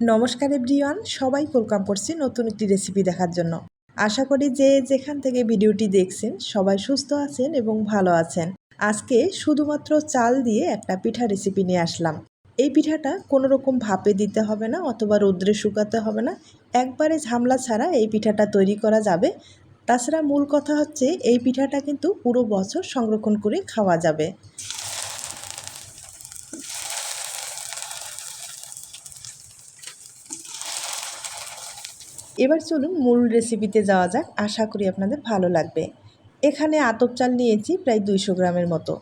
নমস্কার এভরিওয়ান, সবাই ওয়েলকাম করছি নতুন একটি রেসিপি দেখার জন্য। আশা করি যে যেখান থেকে ভিডিওটি দেখছেন, সবাই সুস্থ আছেন এবং ভালো আছেন। আজকে শুধুমাত্র চাল দিয়ে একটা পিঠা রেসিপি নিয়ে আসলাম। এই পিঠাটা কোনো রকম ভাপে দিতে হবে না অথবা রৌদ্রে শুকাতে হবে না। একবারে ঝামলা ছাড়া এই পিঠাটা তৈরি করা যাবে। তাছাড়া মূল কথা হচ্ছে, এই পিঠাটা কিন্তু পুরো বছর সংরক্ষণ করে খাওয়া যাবে। এবার চলুন মূল রেসিপিতে যাওয়া যাক। আশা করি আপনাদের ভালো লাগবে। এখানে আতপ চাল নিয়েছি প্রায় দুইশো গ্রামের মতো।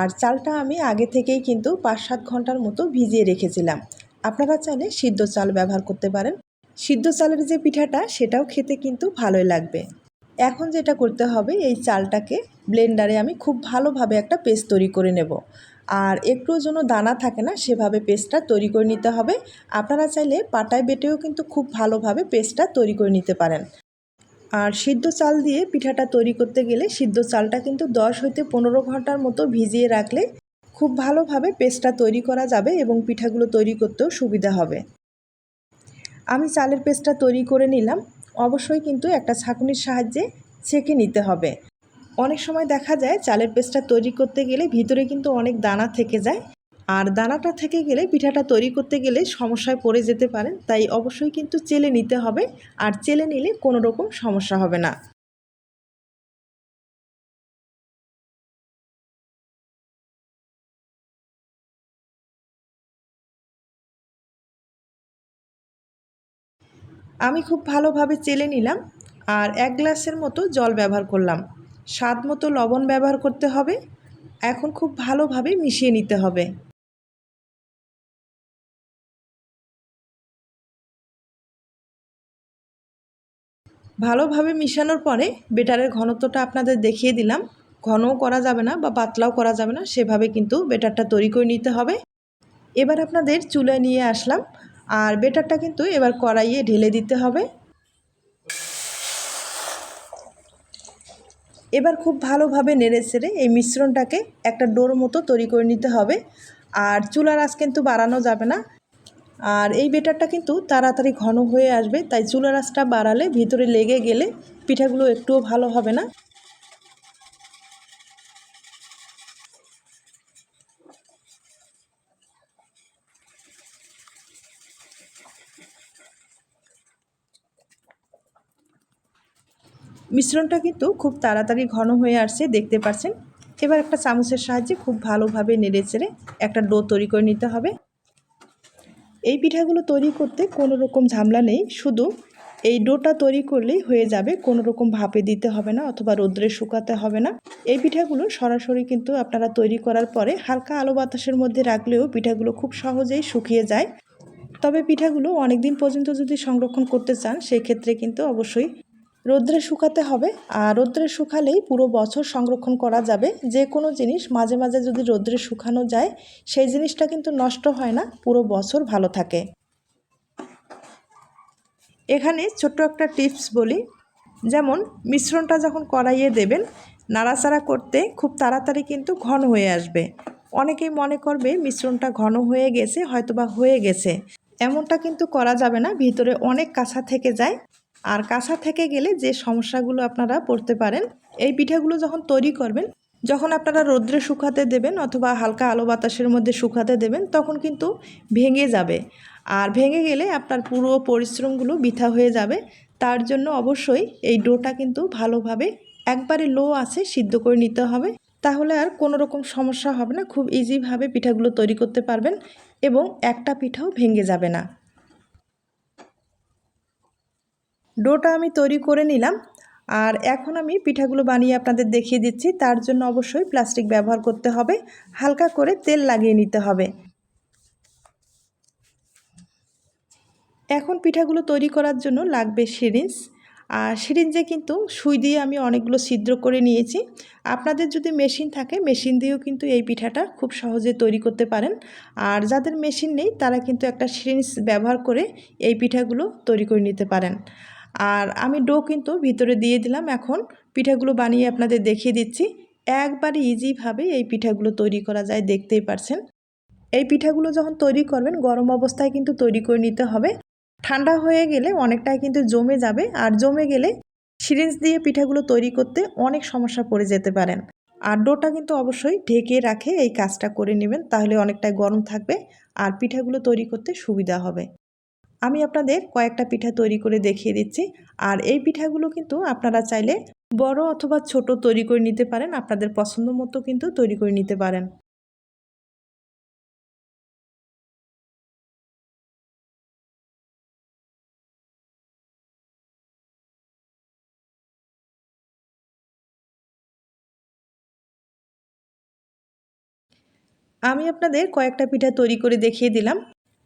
আর চালটা আমি আগে থেকেই কিন্তু পাঁচ সাত ঘণ্টার মতো ভিজিয়ে রেখেছিলাম। আপনারা চাইলে সিদ্ধ চাল ব্যবহার করতে পারেন। সিদ্ধ চালের যে পিঠাটা, সেটাও খেতে কিন্তু ভালোই লাগবে। এখন যেটা করতে হবে, এই চালটাকে ব্লেন্ডারে আমি খুব ভালোভাবে একটা পেস্ট তৈরি করে নেব। আর একটুও যেন দানা থাকে না, সেভাবে পেস্টটা তৈরি করে নিতে হবে। আপনারা চাইলে পাটায় বেটেও কিন্তু খুব ভালোভাবে পেস্টটা তৈরি করে নিতে পারেন। আর সিদ্ধ চাল দিয়ে পিঠাটা তৈরি করতে গেলে সিদ্ধ চালটা কিন্তু দশ হইতে পনেরো ঘণ্টার মতো ভিজিয়ে রাখলে খুব ভালোভাবে পেস্টটা তৈরি করা যাবে এবং পিঠাগুলো তৈরি করতেও সুবিধা হবে। আমি চালের পেস্টটা তৈরি করে নিলাম। অবশ্যই কিন্তু একটা ছাঁকুনির সাহায্যে ছেঁকে নিতে হবে। অনেক সময় দেখা যায় চালের পেস্টটা তৈরি করতে গেলে ভিতরে কিন্তু অনেক দানা থেকে যায়। আর দানাটা থেকে গেলে পিঠাটা তৈরি করতে গেলে সমস্যায় পড়ে যেতে পারেন, তাই অবশ্যই কিন্তু চেলে নিতে হবে। আর চেলে নিলে কোনো রকম সমস্যা হবে না। আমি খুব ভালোভাবে চেলে নিলাম, আর এক গ্লাসের মতো জল ব্যবহার করলাম। স্বাদ মতো লবণ ব্যবহার করতে হবে। এখন খুব ভালোভাবে মিশিয়ে নিতে হবে। ভালোভাবে মিশানোর পরে বেটারের ঘনত্বটা আপনাদের দেখিয়ে দিলাম। ঘনও করা যাবে না বা পাতলাও করা যাবে না, সেভাবে কিন্তু বেটারটা তৈরি করে নিতে হবে। এবার আপনাদের চুলায় নিয়ে আসলাম। আর বেটারটা কিন্তু এবার কড়াইয়ে ঢেলে দিতে হবে। এবার খুব ভালোভাবে নেড়ে সেড়ে এই মিশ্রণটাকে একটা ডোর মতো তৈরি করে নিতে হবে। আর চুলার আঁচ কিন্তু বাড়ানো যাবে না। আর এই বেটারটা কিন্তু তাড়াতাড়ি ঘন হয়ে আসবে, তাই চুলার আঁচটা বাড়ালে ভিতরে লেগে গেলে পিঠাগুলো একটুও ভালো হবে না। মিশ্রণটা কিন্তু খুব তাড়াতাড়ি ঘন হয়ে আসছে, দেখতে পাচ্ছেন। এবার একটা চামচের সাহায্যে খুব ভালোভাবে নেড়ে চেড়ে একটা ডো তৈরি করে নিতে হবে। এই পিঠাগুলো তৈরি করতে কোনো রকম ঝামলা নেই, শুধু এই ডোটা তৈরি করলেই হয়ে যাবে, কোনো রকম ভাপে দিতে হবে না অথবা রোদ্রে শুকাতে হবে না। এই পিঠাগুলো সরাসরি কিন্তু আপনারা তৈরি করার পরে হালকা আলো বাতাসের মধ্যে রাখলেও পিঠাগুলো খুব সহজেই শুকিয়ে যায়। তবে পিঠাগুলো অনেক দিন পর্যন্ত যদি সংরক্ষণ করতে চান, সেক্ষেত্রে কিন্তু অবশ্যই রোদ্রে শুকাতে হবে। আর রোদ্রে শুকালেই পুরো বছর সংরক্ষণ করা যাবে। যে কোনো জিনিস মাঝে মাঝে যদি রোদ্রে শুকানো যায়, সেই জিনিসটা কিন্তু নষ্ট হয় না, পুরো বছর ভালো থাকে। এখানে ছোট্ট একটা টিপস বলি। যেমন, মিশ্রণটা যখন কড়াইয়ে দেবেন, নাড়াচাড়া করতে খুব তাড়াতাড়ি কিন্তু ঘন হয়ে আসবে। অনেকেই মনে করবে মিশ্রণটা ঘন হয়ে গেছে, হয়তোবা হয়ে গেছে। এমনটা কিন্তু করা যাবে না, ভিতরে অনেক কাঁচা থেকে যায়। আর কাঁচা থেকে গেলে যে সমস্যাগুলো আপনারা পড়তে পারেন, এই পিঠাগুলো যখন তৈরি করবেন, যখন আপনারা রৌদ্রে শুকাতে দেবেন অথবা হালকা আলো বাতাসের মধ্যে শুকাতে দেবেন, তখন কিন্তু ভেঙে যাবে। আর ভেঙে গেলে আপনার পুরো পরিশ্রমগুলো বৃথা হয়ে যাবে। তার জন্য অবশ্যই এই ডোটা কিন্তু ভালোভাবে একবারে লো আছে সিদ্ধ করে নিতে হবে। তাহলে আর কোনো রকম সমস্যা হবে না, খুব ইজিভাবে পিঠাগুলো তৈরি করতে পারবেন এবং একটা পিঠাও ভেঙে যাবে না। ডোটা আমি তৈরি করে নিলাম। আর এখন আমি পিঠাগুলো বানিয়ে আপনাদের দেখিয়ে দিচ্ছি। তার জন্য অবশ্যই প্লাস্টিক ব্যবহার করতে হবে। হালকা করে তেল লাগিয়ে নিতে হবে। এখন পিঠাগুলো তৈরি করার জন্য লাগবে সিরিঞ্জ। আর সিরিঞ্জে কিন্তু সুই দিয়ে আমি অনেকগুলো ছিদ্র করে নিয়েছি। আপনাদের যদি মেশিন থাকে, মেশিন দিয়েও কিন্তু এই পিঠাটা খুব সহজে তৈরি করতে পারেন। আর যাদের মেশিন নেই, তারা কিন্তু একটা সিরিঞ্জ ব্যবহার করে এই পিঠাগুলো তৈরি করে নিতে পারেন। আর আমি ডো কিন্তু ভিতরে দিয়ে দিলাম। এখন পিঠাগুলো বানিয়ে আপনাদের দেখিয়ে দিচ্ছি। একবারে ইজিভাবে এই পিঠাগুলো তৈরি করা যায়, দেখতেই পারছেন। এই পিঠাগুলো যখন তৈরি করবেন, গরম অবস্থায় কিন্তু তৈরি করে নিতে হবে। ঠান্ডা হয়ে গেলে অনেকটাই কিন্তু জমে যাবে। আর জমে গেলে সিরিঞ্জ দিয়ে পিঠাগুলো তৈরি করতে অনেক সমস্যা পড়ে যেতে পারেন। আর ডোটা কিন্তু অবশ্যই ঢেকে রাখে, এই কাজটা করে নেবেন, তাহলে অনেকটাই গরম থাকবে। আর পিঠাগুলো তৈরি করতে সুবিধা হবে। আমি আপনাদের কয়েকটা পিঠা তৈরি করে দেখিয়ে দিচ্ছি। আর এই পিঠাগুলো কিন্তু আপনারা চাইলে বড় অথবা ছোট তৈরি করে নিতে পারেন। আপনাদের পছন্দ মতো কিন্তু তৈরি করে নিতে পারেন। আমি আপনাদের কয়েকটা পিঠা তৈরি করে দেখিয়ে দিলাম।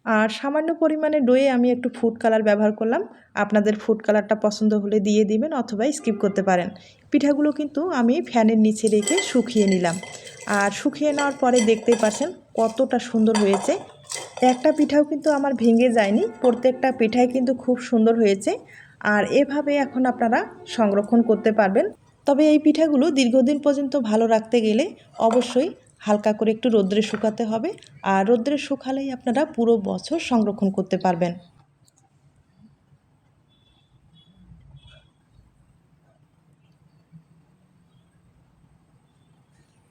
আর সামান্য পরিমাণে ডোয়ে আমি একটু ফুড কালার ব্যবহার করলাম। আপনাদের ফুড কালারটা পছন্দ হলে দিয়ে দিবেন অথবা স্কিপ করতে পারেন। পিঠাগুলো কিন্তু আমি ফ্যানের নিচে রেখে শুকিয়ে নিলাম। আর শুকিয়ে নেওয়ার পরে দেখতেই পাচ্ছেন কতটা সুন্দর হয়েছে। একটা পিঠাও কিন্তু আমার ভেঙে যায়নি, প্রত্যেকটা পিঠাই কিন্তু খুব সুন্দর হয়েছে। আর এভাবে এখন আপনারা সংরক্ষণ করতে পারবেন। তবে এই পিঠাগুলো দীর্ঘদিন পর্যন্ত ভালো রাখতে গেলে অবশ্যই হালকা করে একটু রোদ্রে শুকাতে হবে আর রোদ্রে শুকালেই আপনারা পুরো বছর সংরক্ষণ করতে পারবেন।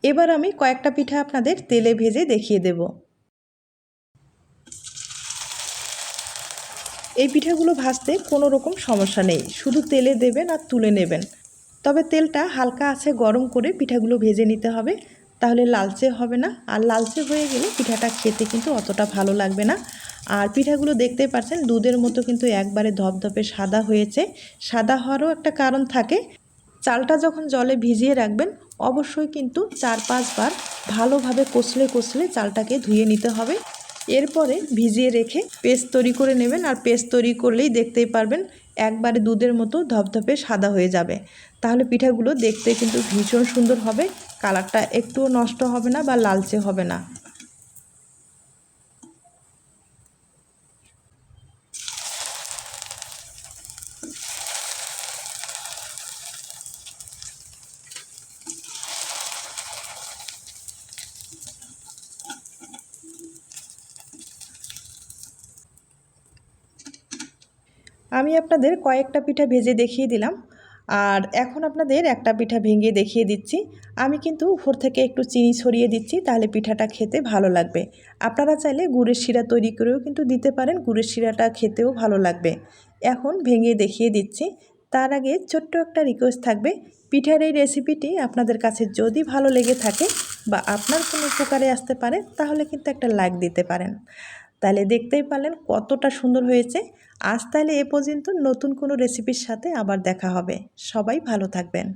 এবার আমি কয়েকটা পিঠা আপনাদের তেলে ভেজে দেখিয়ে দেব। এই পিঠাগুলো ভাজতে কোনো রকম সমস্যা নেই, শুধু তেলে দেবেন আর তুলে নেবেন। তবে তেলটা হালকা আছে গরম করে পিঠাগুলো ভেজে নিতে হবে তাহলে লালচে হবে না। আর লালচে হয়ে গেলে পিঠাটা খেতে কিন্তু অতটা ভালো লাগবে না। আর পিঠাগুলো দেখতেই পাচ্ছেন, দুধের মতো কিন্তু একবারে ধপধপে সাদা হয়েছে। সাদা হওয়ারও একটা কারণ থাকে, চালটা যখন জলে ভিজিয়ে রাখবেন, অবশ্যই কিন্তু চার পাঁচবার ভালোভাবে কষলে কষলে চালটাকে ধুয়ে নিতে হবে। এরপরে ভিজিয়ে রেখে পেস্ট তৈরি করে নেবেন। আর পেস্ট তৈরি করলেই দেখতেই পারবেন একবারে দুধের মতো ধপধপে সাদা হয়ে যাবে। তাহলে পিঠাগুলো দেখতে কিন্তু ভীষণ সুন্দর হবে, কালারটা একটুও নষ্ট হবে না বা লালচে হবে না। আমি আপনাদের কয়েকটা পিঠা ভেজে দেখিয়ে দিলাম। আর এখন আপনাদের একটা পিঠা ভেঙে দেখিয়ে দিচ্ছি। আমি কিন্তু উপর থেকে একটু চিনি ছড়িয়ে দিচ্ছি, তাহলে পিঠাটা খেতে ভালো লাগবে। আপনারা চাইলে গুড়ের শিরা তৈরি করেও কিন্তু দিতে পারেন, গুড়ের শিরাটা খেতেও ভালো লাগবে। এখন ভেঙে দেখিয়ে দিচ্ছি। তার আগে ছোট্ট একটা রিকোয়েস্ট থাকবে। পিঠার এই রেসিপিটি আপনাদের কাছে যদি ভালো লেগে থাকে বা আপনার কোনো উপকারে আসতে পারে, তাহলে কিন্তু একটা লাইক দিতে পারেন। তাহলে দেখতেই পারলেন কতটা সুন্দর হয়েছে। আজ তাহলে এ পর্যন্ত নতুন কোনো রেসিপির সাথে আবার দেখা হবে। সবাই ভালো থাকবেন।